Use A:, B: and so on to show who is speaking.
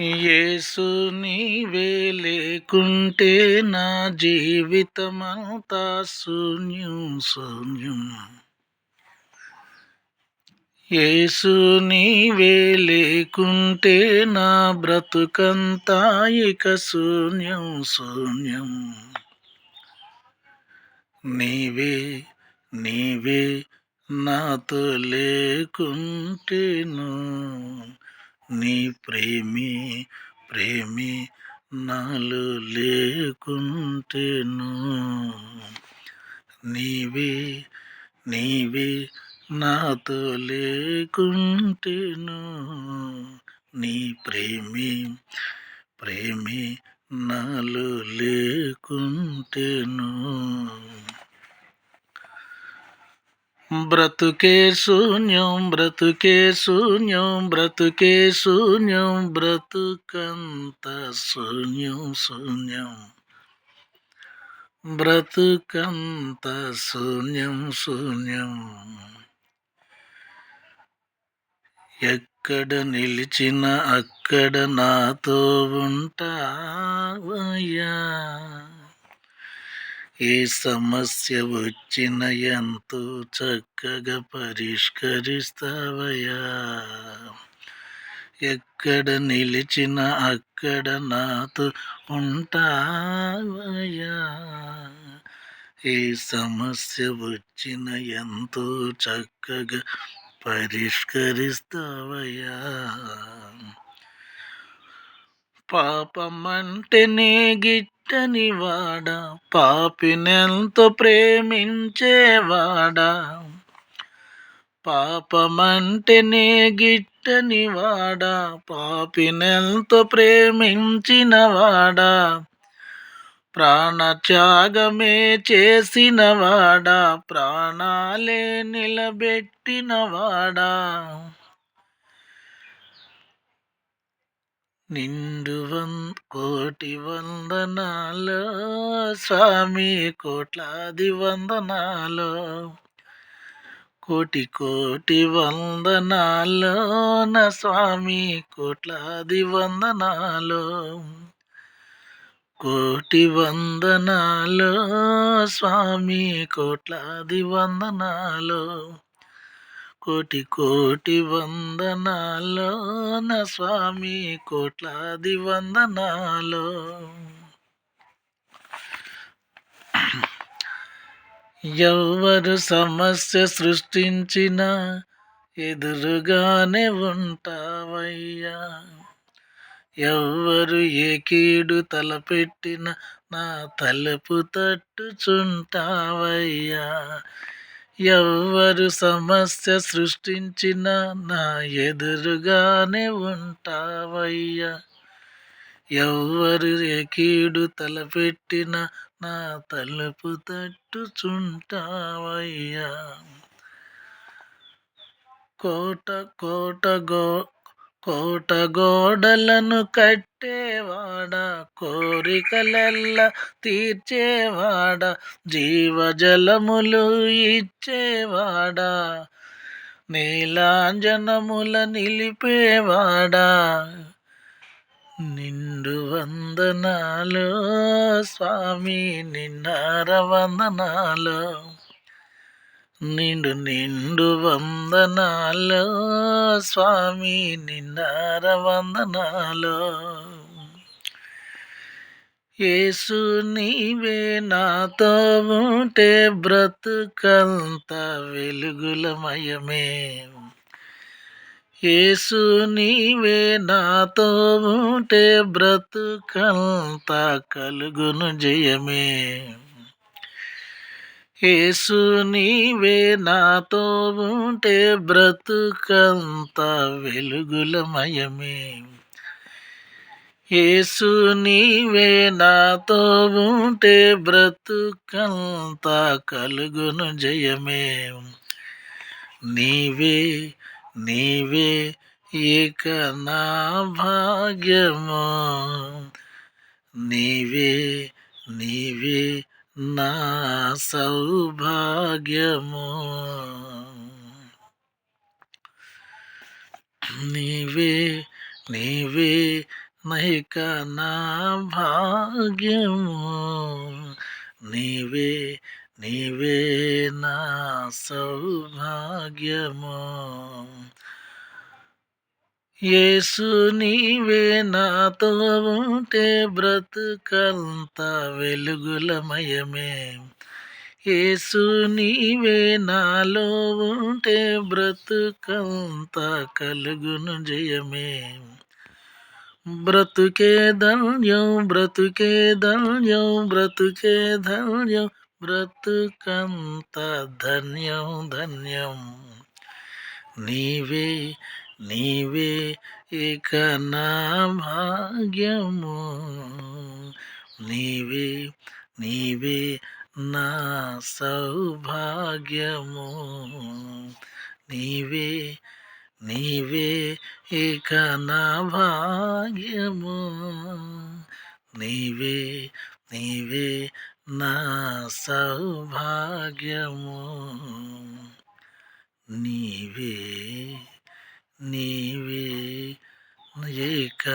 A: యేసు నీవే లేకుంటే నా జీవితమంతా శూన్యం శూన్యం. యేసు నీవే లేకుంటే నా బ్రతుకంతా ఇక శూన్యం శూన్యం. నీవే నీవే నాతో లేకుంటేను. నీ ప్రేమి ప్రేమి నాలు లేకుంటేను. నీవే నీవే నాతో లేకుంటేను. నీ ప్రేమి ప్రేమి నాలు లేకుంటేను. బ్రతుకే శూన్యం బ్రతుకే శూన్యం బ్రతుకే శూన్యం బ్రతుకంత శూన్యం శూన్యం. బ్రతుకంత శూన్యం శూన్యం. ఎక్కడ నిలిచిన అక్కడ నాతో ఉంటావయ్యా. ఏ సమస్య వచ్చిన ఎంతో చక్కగా పరిష్కరిస్తావయ్యా. ఎక్కడ నిలిచిన అక్కడ నాతో ఉంటావయ్యా. ఏ సమస్య వచ్చిన ఎంతో చక్కగా పరిష్కరిస్తావయ్యా. పాపమంటే నీ గిట్టనివాడా పాపినెంతో ప్రేమించేవాడా. పాపమంటే నే గిట్టనివాడా పాపినెంతో ప్రేమించినవాడా. ప్రాణత్యాగమే చేసినవాడా ప్రాణాలే నిలబెట్టినవాడా. నిండు వం కోటి వందనాలు స్వామి కోట్లాది వందనాలు. కోటి కోటి వందనాలు నా స్వామి కోట్లాది వందనాలు. కోటి వందనాలు స్వామి కోట్లాది వందనాలు. కోటి కోటి వందనాలో నా స్వామి కోట్లాది వందనాలో ఎవరు సమస్య సృష్టించిన ఎదురుగానే ఉంటావయ్యా. ఎవరు ఏ కీడు తలపెట్టిన నా తలుపు తట్టుచుంటావయ్యా. ఎవ్వరు సమస్య సృష్టించిన నా ఎదురుగానే ఉంటావయ్యా. ఎవ్వరు కీడు తలపెట్టిన నా తలుపు తట్టుచుంటావయ్యా. కోట కోట గో కోట గోడలను కట్టేవాడా కోరికలెల్ల తీర్చేవాడా జీవజలములు ఇచ్చేవాడ నీలాంజనముల నిలిపేవాడా నిండు వందనాలు స్వామి నిన్నార వందనాలు. నిండు నిండు వందనాలో స్వామి నిండార వందనాలో. యేసు నీవే నాతో ఉంటే బ్రతుకంత వెలుగులమయమే యేసు నీవే నాతో ఉంటే బ్రతుకంత కలుగును జయమే. యేసు నీవే నాతో ఉంటే బ్రతుకంత వెలుగులమయమే యేసు నీవే నాతో ఉంటే బ్రతుకంత కలుగును జయమే. నీవే నీవే ఏక నా భాగ్యము. నీవే నీవే నా సౌభాగ్యము. నీవే నీవే నైక నా భాగ్యము. నీవే నీవే నా సౌభాగ్యము. యేసు నీవే నాతో ఉంటే బ్రతుకంత వెలుగులమయమే. యేసు నీవే నాలో ఉంటే బ్రతుకంత కలుగును జయమే. బ్రతుకే ధన్యం బ్రతుకే ధన్యం బ్రతుకే ధన్యం బ్రతుకంత ధన్యం ధన్యం. నీవే నీవే ఇక నా భాగ్యము. నీవే నీవే నా సౌభాగ్యము. నీవే నీవే ఇక నా భాగ్యము. నీవే నీవే నా సౌభాగ్యము నీవే నీవే ఇక